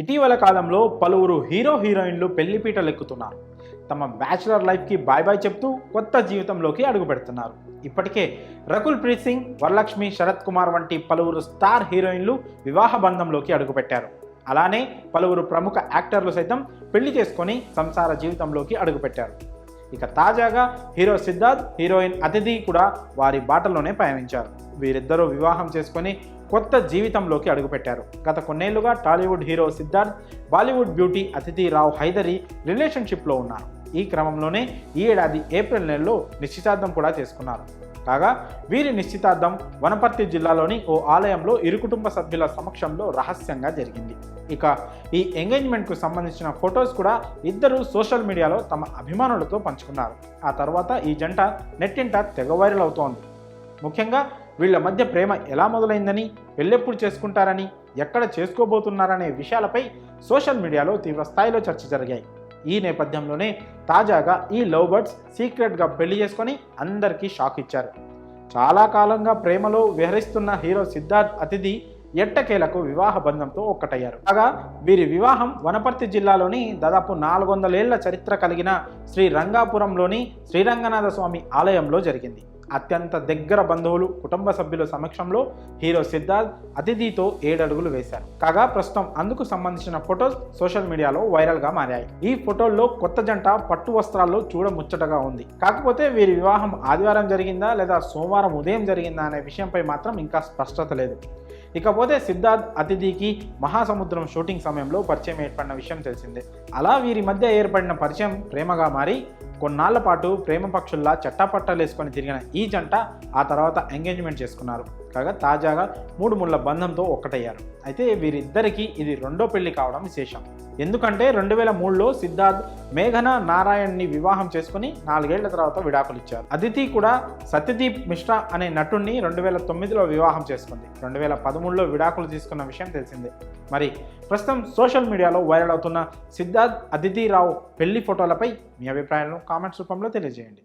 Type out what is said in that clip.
ఇటీవల కాలంలో పలువురు హీరో హీరోయిన్లు పెళ్ళిపీటలు ఎక్కుతున్నారు తమ బ్యాచులర్ లైఫ్కి బాయ్ బాయ్ చెప్తూ కొత్త జీవితంలోకి అడుగుపెడుతున్నారు. ఇప్పటికే రకుల్ ప్రీత్ సింగ్ వరలక్ష్మి శరత్ కుమార్ వంటి పలువురు స్టార్ హీరోయిన్లు వివాహ బంధంలోకి అడుగుపెట్టారు. అలానే పలువురు ప్రముఖ యాక్టర్లు సైతం పెళ్ళి చేసుకొని సంసార జీవితంలోకి అడుగుపెట్టారు. ఇక తాజాగా హీరో సిద్ధార్థ్ హీరోయిన్ అతిథి కూడా వారి బాటలోనే పయనించారు. వీరిద్దరూ వివాహం చేసుకొని కొత్త జీవితంలోకి అడుగుపెట్టారు. గత కొన్నేళ్ళుగా Tollywood hero Siddharth Bollywood beauty Aditi Rao Hydari రిలేషన్షిప్లో ఉన్నారు. ఈ క్రమంలోనే ఈ ఏడాది ఏప్రిల్ నెలలో నిశ్చితార్థం కూడా చేసుకున్నారు. కాగా వీరి నిశ్చితార్థం వనపర్తి జిల్లాలోని ఓ ఆలయంలో ఇరు కుటుంబ సభ్యుల సమక్షంలో రహస్యంగా జరిగింది. ఇక ఈ ఎంగేజ్మెంట్కు సంబంధించిన ఫొటోస్ కూడా ఇద్దరు సోషల్ మీడియాలో తమ అభిమానులతో పంచుకున్నారు. ఆ తర్వాత ఈ జంట నెట్టింట తెగ వైరల్ అవుతోంది. ముఖ్యంగా వీళ్ళ మధ్య ప్రేమ ఎలా మొదలైందని పెళ్ళెప్పుడు చేసుకుంటారని ఎక్కడ చేసుకోబోతున్నారనే విషయాలపై సోషల్ మీడియాలో తీవ్ర స్థాయిలో చర్చ జరిగాయి. ఈ నేపథ్యంలోనే తాజాగా ఈ లవ్ బర్డ్స్ సీక్రెట్గా పెళ్ళి చేసుకొని అందరికీ షాక్ ఇచ్చారు. చాలా కాలంగా ప్రేమలో విహరిస్తున్న హీరో సిద్ధార్థ్ అతిథి ఎట్టకేలకు వివాహ బంధంతో ఒక్కటయ్యారు. కాగా వీరి వివాహం వనపర్తి జిల్లాలోని దాదాపు నాలుగు వందలేళ్ళ చరిత్ర కలిగిన శ్రీ రంగాపురంలోని శ్రీరంగనాథ స్వామి ఆలయంలో జరిగింది. అత్యంత దగ్గర బంధువులు కుటుంబ సభ్యుల సమక్షంలో హీరో సిద్ధార్థ్ అతిథితో ఏడడుగులు వేశారు. కాగా ప్రస్తుతం అందుకు సంబంధించిన ఫొటోస్ సోషల్ మీడియాలో వైరల్గా మారాయి. ఈ ఫోటోల్లో కొత్త జంట పట్టు వస్త్రాల్లో చూడముచ్చటగా ఉంది. కాకపోతే వీరి వివాహం ఆదివారం జరిగిందా లేదా సోమవారం ఉదయం జరిగిందా అనే విషయంపై మాత్రం ఇంకా స్పష్టత లేదు. ఇకపోతే సిద్ధార్థ్ అతిథికి మహాసముద్రం షూటింగ్ సమయంలో పరిచయం ఏర్పడిన విషయం తెలిసిందే. అలా వీరి మధ్య ఏర్పడిన పరిచయం ప్రేమగా మారి కొన్నాళ్ళ పాటు ప్రేమ పక్షుల్లా చట్టాపట్టాలేసుకొని తిరిగిన ఈ జంట ఆ తర్వాత ఎంగేజ్మెంట్ చేసుకున్నారు. కాగా తాజాగా మూడు ముళ్ళ బంధంతో ఒక్కటయ్యారు. అయితే వీరిద్దరికీ ఇది రెండో పెళ్ళి కావడం విశేషం. ఎందుకంటే రెండు వేల మూడులో సిద్ధార్థ్ మేఘన నారాయణ్ని వివాహం చేసుకుని నాలుగేళ్ళ తర్వాత విడాకులు ఇచ్చారు అదితి కూడా సత్యదీప్ మిశ్రా అనే నటుణ్ణి రెండు వేల తొమ్మిదిలో వివాహం చేసుకుంది. రెండు వేల పదమూడులో విడాకులు తీసుకున్న విషయం తెలిసిందే. మరి ప్రస్తుతం సోషల్ మీడియాలో వైరల్ అవుతున్న సిద్ధార్థ్ అదితి రావు పెళ్ళి ఫోటోలపై మీ అభిప్రాయాలను కామెంట్స్ రూపంలో తెలియజేయండి.